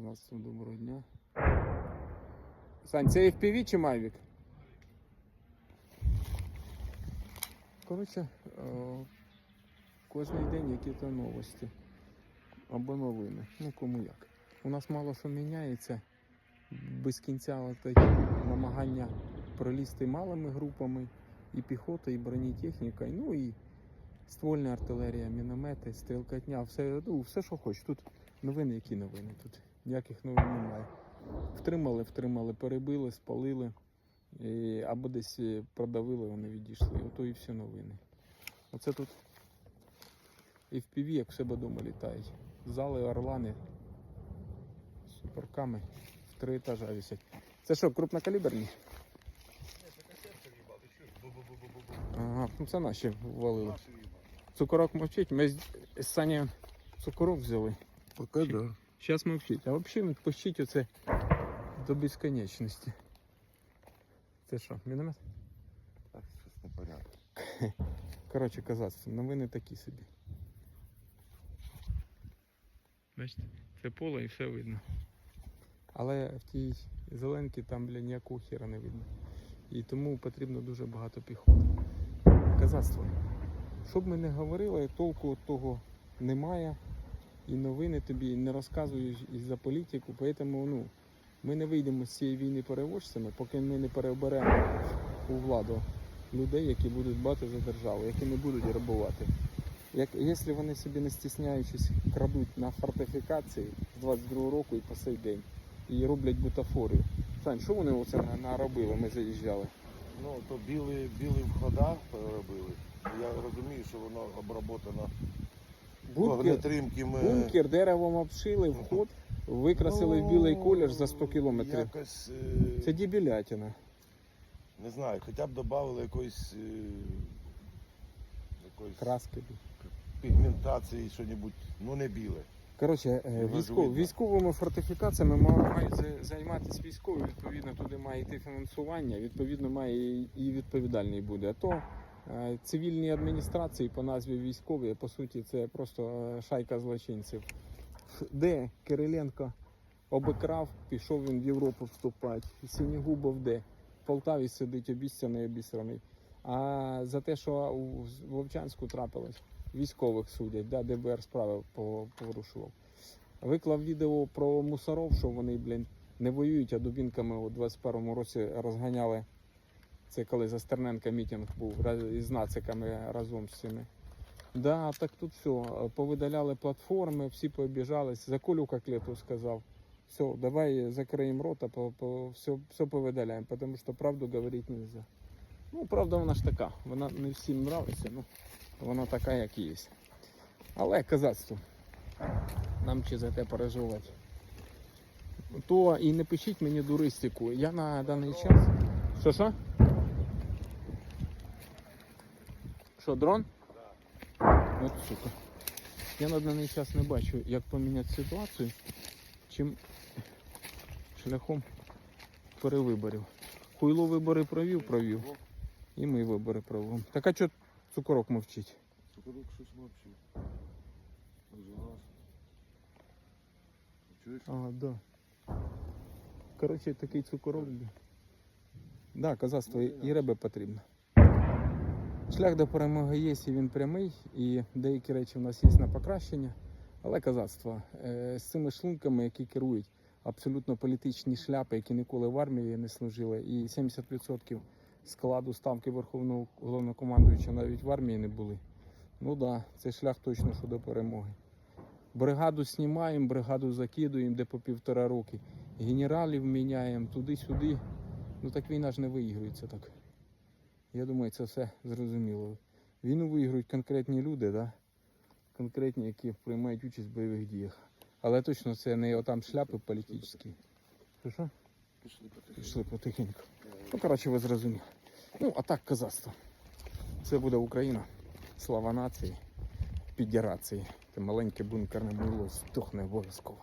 вас доброго дня. Сань, це FPV чи Mavic? Коротше, е, кожен день які-то новості або новини. Ну кому як. У нас мало що міняється. Без кінця такі намагання пролізти малими групами, і піхота, і бронетехніка, ну і ствольна артилерія, міномети, стрілкатня, все, ну, все, що хочеш. Тут новини, які новини. Тут ніяких новин немає. Втримали, втримали, перебили, спалили. І, або десь е, продавили, вони відійшли. Ото і всі новини. Оце тут FPV, як в себе вдома літають. Зали, орлани, з суперками в три етажа висять. Це що, крупнокаліберні? Ага, ну це наші ввалили. Цукорок мовчить, ми з Сані цукорок взяли. Пока да. Зараз мовчить. А взагалі відпустіть оце до безконечності. Це що, міномет? Так, щось непонятно. Коротше, казацтво, новини такі собі. Бачите, це поле і все видно. Але в тій зеленці там бля, ніякого хіра не видно. І тому потрібно дуже багато піхоти. Казацтво. Що б ми не говорили, толку того немає. І новини тобі не розказують за політику. Тому ну, ми не вийдемо з цієї війни переможцями, поки ми не переберемо у владу людей, які будуть дбати за державу, які не будуть грабувати. Як, якщо вони собі не стісняючись крадуть на фортифікації з 22 року і по сей день і роблять бутафорію. Сань, що вони оце на- наробили? Ми заїжджали. Ну, то білі, білі входа переробили. Я розумію, що воно оброботано Бункер, вогнетримкими. бункер деревом обшили, вход, викрасили в білий колір за 100 кілометрів. Ну, Якось, е, Це дібілятина. не знаю, хоча б додали якоїсь, е, якоїсь Краски. пігментації, що небудь, ну не біле. Коротше, е, Дуже військов, видно. військовими фортифікаціями ма- мають за- займатися військові, відповідно, туди має йти фінансування, відповідно, має і- і відповідальний буде. А то е, цивільні адміністрації по назві військові, по суті, це просто е, шайка злочинців. Де Кириленко обикрав, пішов він в Європу вступати. Синігубов де? В Полтаві сидить обіцяний, обісраний. А за те, що у Вовчанську трапилось, військових судять, да, ДБР справи порушував. Виклав відео про мусоров, що вони, блін, не воюють, а дубінками у 21-му році розганяли. Це коли за Стерненка мітинг був із нациками разом з цими. Да, так тут все. Повидаляли платформи, всі пообіжались. За Колю коклету сказав. Все, давай закриємо рота, по, по, все, все повидаляємо, тому що правду говорити не можна. Ну, правда, вона ж така. Вона не всім нравиться, ну вона така, як є. Але казацтво. Нам чи за те переживати. То і не пишіть мені дуристику. Я на даний час. Що що? Що, дрон? От сука. Я на даний час не бачу, як поміняти ситуацію, чим шляхом перевиборів. Хуйло вибори провів, провів. І ми вибори проводимо. Так а чого цукорок мовчить? Цукорок щось мовчить. Чуєш? А, да. Коротше, такий цукорок. Да, казацтво і і риби потрібно. Шлях до перемоги є, і він прямий, і деякі речі в нас є на покращення. Але казацтво е, з цими шлунками, які керують абсолютно політичні шляпи, які ніколи в армії не служили, і 70% складу ставки Верховного головнокомандуюча навіть в армії не були. Ну так, да, це шлях точно що до перемоги. Бригаду знімаємо, бригаду закидуємо, де по півтора роки. Генералів міняємо туди-сюди. Ну так війна ж не виігрується так. Я думаю, це все зрозуміло. Війну виіграють конкретні люди, да? конкретні, які приймають участь в бойових діях. Але точно це не отам шляпи політичні. Що що? Пішли потихеньку. Пішли потихеньку. Ну, коротше, ви зрозуміли. Ну, а так казацтво. Це буде Україна. Слава нації, підірації. Це маленьке бункерне мило здохне обов'язково.